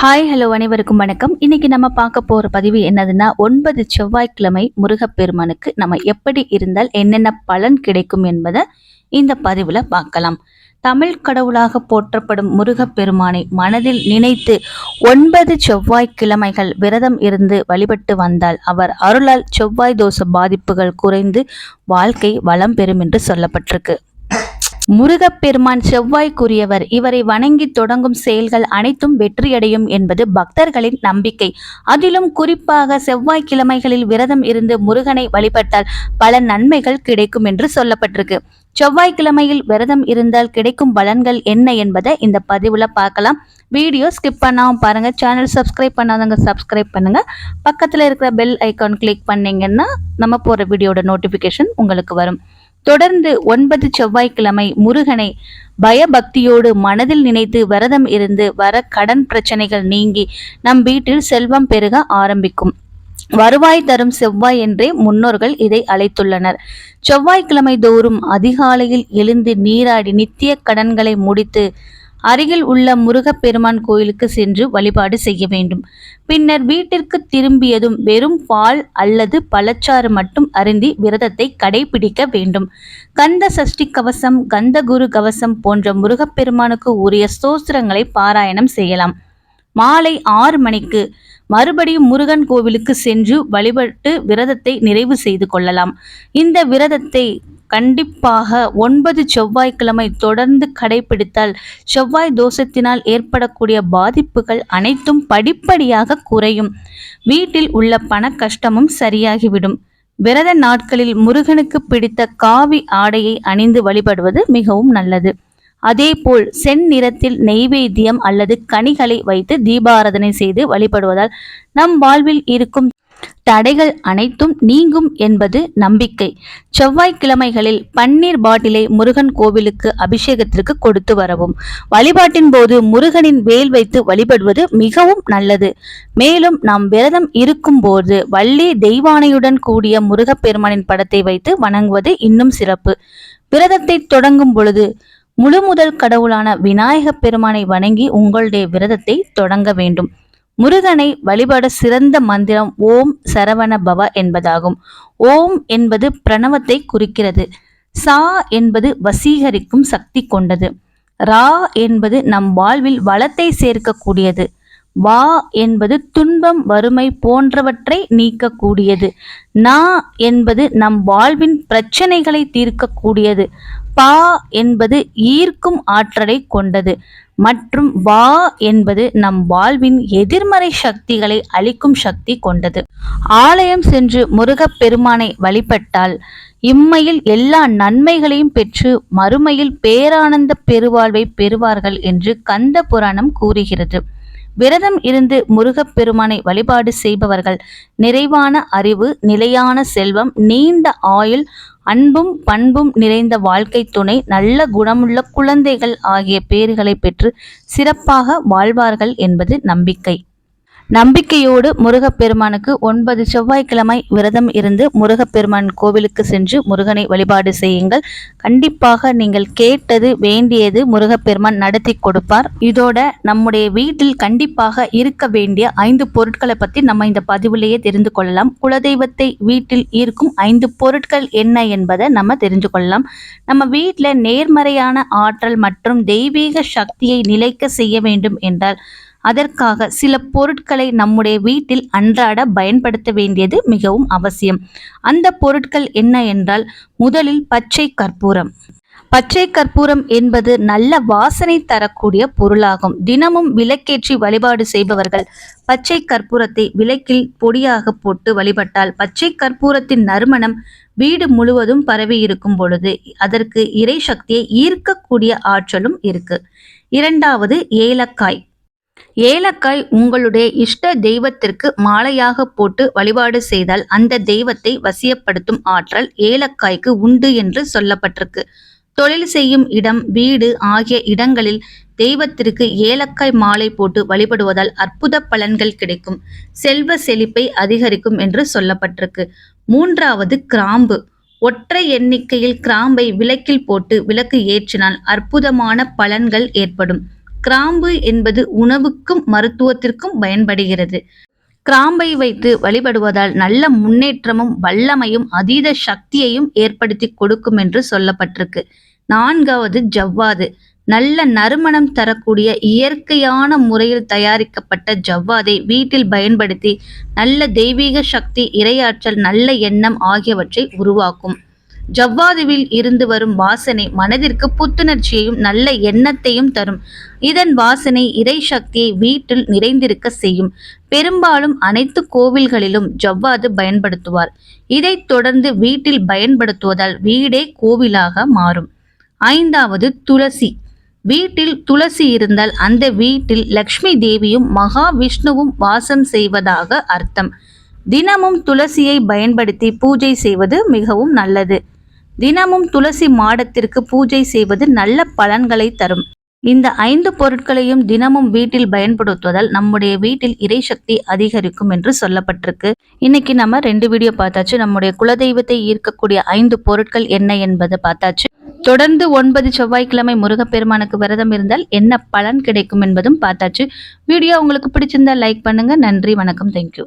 Hi hello அனைவருக்கும் வணக்கம். இன்னைக்கு நம்ம பார்க்க போகிற பதிவு என்னதுன்னா ஒன்பது செவ்வாய்க்கிழமை முருகப்பெருமானுக்கு நம்ம எப்படி இருந்தால் என்னென்ன பலன் கிடைக்கும் என்பதை இந்த பதிவில் பார்க்கலாம். தமிழ் கடவுளாக போற்றப்படும் முருகப்பெருமானை மனதில் நினைத்து ஒன்பது செவ்வாய்க்கிழமைகள் விரதம் இருந்து வழிபட்டு வந்தால் அவர் அருளால் செவ்வாய் தோஷ பாதிப்புகள் குறைந்து வாழ்க்கை வளம் பெறும் என்று சொல்லப்பட்டிருக்கு. முருகப்பெருமான் செவ்வாய்க்குரியவர். இவரை வணங்கி தொடங்கும் செயல்கள் அனைத்தும் வெற்றியடையும் என்பது பக்தர்களின் நம்பிக்கை. அதிலும் குறிப்பாக செவ்வாய்க்கிழமைகளில் விரதம் இருந்து முருகனை வழிபட்டால் பல நன்மைகள் கிடைக்கும் என்று சொல்லப்பட்டிருக்கு. செவ்வாய்க்கிழமையில் விரதம் இருந்தால் கிடைக்கும் பலன்கள் என்ன என்பதை இந்த பதிவில் பார்க்கலாம். வீடியோ ஸ்கிப் பண்ணாமல் பாருங்கள் சேனல் சப்ஸ்கிரைப் பண்ணாதவங்க சப்ஸ்கிரைப் பண்ணுங்க. பக்கத்தில் இருக்கிற பெல் ஐக்கான் கிளிக் பண்ணீங்கன்னா நம்ம போகிற வீடியோட நோட்டிஃபிகேஷன் உங்களுக்கு வரும். தொடர்ந்து ஒன்பது செவ்வாய்க்கிழமை முருகனை பயபக்தியோடு மனதில் நினைத்து விரதம் இருந்து வர கடன் பிரச்சனைகள் நீங்கி நம் வீட்டில் செல்வம் பெருக ஆரம்பிக்கும். வருவாய் தரும் செவ்வாய் என்றே முன்னோர்கள் இதை அழைத்துள்ளனர். செவ்வாய்க்கிழமை தோறும் அதிகாலையில் எழுந்து நீராடி நித்திய கடன்களை முடித்து அருகில் உள்ள முருகப்பெருமான் கோயிலுக்கு சென்று வழிபாடு செய்ய வேண்டும். பின்னர் வீட்டிற்கு திரும்பியதும் வெறும் பால் அல்லது பழச்சாறு மட்டும் அருந்தி விரதத்தை கடைபிடிக்க வேண்டும். கந்த சஷ்டி கவசம் கந்த குரு கவசம் போன்ற முருகப்பெருமானுக்கு உரிய ஸ்தோத்திரங்களை பாராயணம் செய்யலாம். மாலை ஆறு மணிக்கு மறுபடியும் முருகன் கோவிலுக்கு சென்று வழிபட்டு விரதத்தை நிறைவு செய்து கொள்ளலாம். இந்த விரதத்தை கண்டிப்பாக ஒன்பது செவ்வாய்க்கிழமை தொடர்ந்து கடைபிடித்தால் செவ்வாய் தோஷத்தினால் ஏற்படக்கூடிய பாதிப்புகள் அனைத்தும் படிப்படியாக குறையும். வீட்டில் உள்ள பண கஷ்டமும் சரியாகிவிடும். விரத நாட்களில் முருகனுக்கு பிடித்த காவி ஆடையை அணிந்து வழிபடுவது மிகவும் நல்லது. அதேபோல் செந்நிறத்தில் நெய்வேத்தியம் அல்லது கனிகளை வைத்து தீபாராதனை செய்து வழிபடுவதால் நம் வாழ்வில் இருக்கும் தடைகள் அனைத்தும் நீங்கும் என்பது நம்பிக்கை. செவ்வாய்க்கிழமைகளில் பன்னீர் பாட்டிலை முருகன் கோவிலுக்கு அபிஷேகத்திற்கு கொடுத்து வரவும். வழிபாட்டின் போது முருகனின் வேல் வைத்து வழிபடுவது மிகவும் நல்லது. மேலும் நாம் விரதம் இருக்கும் போது வள்ளி தெய்வானையுடன் கூடிய முருகப்பெருமானின் படத்தை வைத்து வணங்குவது இன்னும் சிறப்பு. விரதத்தை தொடங்கும் பொழுது முழு முதல் கடவுளான விநாயகப் பெருமானை வணங்கி உங்களுடைய விரதத்தை தொடங்க வேண்டும். முருகனை வழிபட சிறந்த மந்திரம் ஓம் சரவண பவ என்பதாகும். ஓம் என்பது பிரணவத்தை குறிக்கிறது. சா என்பது வசீகரிக்கும் சக்தி கொண்டது. ரா என்பது நம் வாழ்வில் வளத்தை சேர்க்கக்கூடியது. வா என்பது துன்பம் வறுமை போன்றவற்றை நீக்கக்கூடியது. நா என்பது நம் வாழ்வின் பிரச்சனைகளை தீர்க்கக்கூடியது. பா என்பது ஈர்க்கும் ஆற்றலை கொண்டது மற்றும் வா என்பது நம் வாழ்வின் எதிர்மறை சக்திகளை அளிக்கும் சக்தி கொண்டது. ஆலயம் சென்று முருகப் பெருமானை வழிபட்டால் இம்மையில் எல்லா நன்மைகளையும் பெற்று மறுமையில் பேரானந்த பெருவாழ்வை பெறுவார்கள் என்று கந்த புராணம் கூறுகிறது. விரதம் இருந்து முருகப்பெருமானை வழிபாடு செய்பவர்கள். நிறைவான அறிவு நிலையான செல்வம் நீண்ட ஆயுள் அன்பும் பண்பும் நிறைந்த வாழ்க்கை துணை நல்ல குணமுள்ள குழந்தைகள் ஆகிய பேறுகளை பெற்று சிறப்பாக வாழ்வார்கள் என்பது நம்பிக்கை. நம்பிக்கையோடு முருகப்பெருமானுக்கு ஒன்பது செவ்வாய்க்கிழமை விரதம் இருந்து முருகப்பெருமான் கோவிலுக்கு சென்று முருகனை வழிபாடு செய்யுங்கள். கண்டிப்பாக நீங்கள் கேட்டது வேண்டியது முருகப்பெருமான் நடத்தி கொடுப்பார். இதோட நம்முடைய வீட்டில் கண்டிப்பாக இருக்க வேண்டிய ஐந்து பொருட்களை பற்றி நம்ம இந்த பதிவிலேயே தெரிந்து கொள்ளலாம். குலதெய்வத்தை வீட்டில் இருக்கும் ஐந்து பொருட்கள் என்ன என்பதை நம்ம தெரிந்து கொள்ளலாம். நம்ம வீட்டில் நேர்மறையான ஆற்றல் மற்றும் தெய்வீக சக்தியை நிலைக்க செய்ய வேண்டும் என்றால் அதற்காக சில பொருட்களை நம்முடைய வீட்டில் அன்றாட பயன்படுத்த வேண்டியது மிகவும் அவசியம். அந்த பொருட்கள் என்ன என்றால் முதலில் பச்சை கற்பூரம். பச்சை கற்பூரம் என்பது நல்ல வாசனை தரக்கூடிய பொருளாகும். தினமும் விளக்கேற்றி வழிபாடு செய்பவர்கள் பச்சை கற்பூரத்தை விளக்கில் பொடியாக போட்டு வழிபட்டால் பச்சை கற்பூரத்தின் நறுமணம் வீடு முழுவதும் பரவி இருக்கும் பொழுது அதற்கு இறை சக்தியை ஈர்க்கக்கூடிய ஆற்றலும் இருக்கு. இரண்டாவது ஏலக்காய். ஏலக்காய் உங்களுடைய இஷ்ட தெய்வத்திற்கு மாலையாக போட்டு வழிபாடு செய்தால் அந்த தெய்வத்தை வசியப்படுத்தும் ஆற்றல் ஏலக்காய்க்கு உண்டு என்று சொல்லப்பட்டிருக்கு. தொழில் செய்யும் இடம் வீடு ஆகிய இடங்களில் தெய்வத்திற்கு ஏலக்காய் மாலை போட்டு வழிபடுவதால் அற்புத பலன்கள் கிடைக்கும். செல்வ செழிப்பை அதிகரிக்கும் என்று சொல்லப்பட்டிருக்கு. மூன்றாவது கிராம்பு. ஒற்றை எண்ணிக்கையில் கிராம்பை விளக்கில் போட்டு விளக்கு ஏற்றினால் அற்புதமான பலன்கள் ஏற்படும். கிராம்பு என்பது உணவுக்கும் மருத்துவத்திற்கும் பயன்படுகிறது. கிராம்பை வைத்து வழிபடுவதால் நல்ல முன்னேற்றமும் வல்லமையும் அதீத சக்தியையும் ஏற்படுத்தி கொடுக்கும் என்று சொல்லப்பட்டிருக்கு. நான்காவது ஜவ்வாது. நல்ல நறுமணம் தரக்கூடிய இயற்கையான முறையில் தயாரிக்கப்பட்ட ஜவ்வாதை வீட்டில் பயன்படுத்தி நல்ல தெய்வீக சக்தி இரையாற்றல் நல்ல எண்ணம் ஆகியவற்றை உருவாக்கும். ஜவ்வாதுவில் இருந்து வரும் வாசனை மனதிற்கு புத்துணர்ச்சியையும் நல்ல எண்ணத்தையும் தரும். இதன் வாசனை இறை சக்தியை வீட்டில் நிறைந்திருக்க செய்யும். பெரும்பாலும் அனைத்து கோவில்களிலும் ஜவ்வாது பயன்படுத்துவார். இதைத் தொடர்ந்து வீட்டில் பயன்படுத்துவதால் வீடே கோவிலாக மாறும். ஐந்தாவது துளசி. வீட்டில் துளசி இருந்தால் அந்த வீட்டில் லக்ஷ்மி தேவியும் மகாவிஷ்ணுவும் வாசம் செய்வதாக அர்த்தம். தினமும் துளசியை பயன்படுத்தி பூஜை செய்வது மிகவும் நல்லது. தினமும் துளசி மாடத்திற்கு பூஜை செய்வது நல்ல பலன்களை தரும். இந்த ஐந்து பொருட்களையும் தினமும் வீட்டில் பயன்படுத்துவதால் நம்முடைய வீட்டில் இறை சக்தி அதிகரிக்கும் என்று சொல்லப்பட்டிருக்கு. இன்னைக்கு நம்ம ரெண்டு வீடியோ பார்த்தாச்சு. நம்முடைய குலதெய்வத்தை ஈர்க்கக்கூடிய ஐந்து பொருட்கள் என்ன என்பதை பார்த்தாச்சு. தொடர்ந்து ஒன்பது செவ்வாய்க்கிழமை முருகப்பெருமானுக்கு விரதம் இருந்தால் என்ன பலன் கிடைக்கும் என்பதும் பார்த்தாச்சு. வீடியோ உங்களுக்கு பிடிச்சிருந்தா லைக் பண்ணுங்க. நன்றி வணக்கம். தேங்க்யூ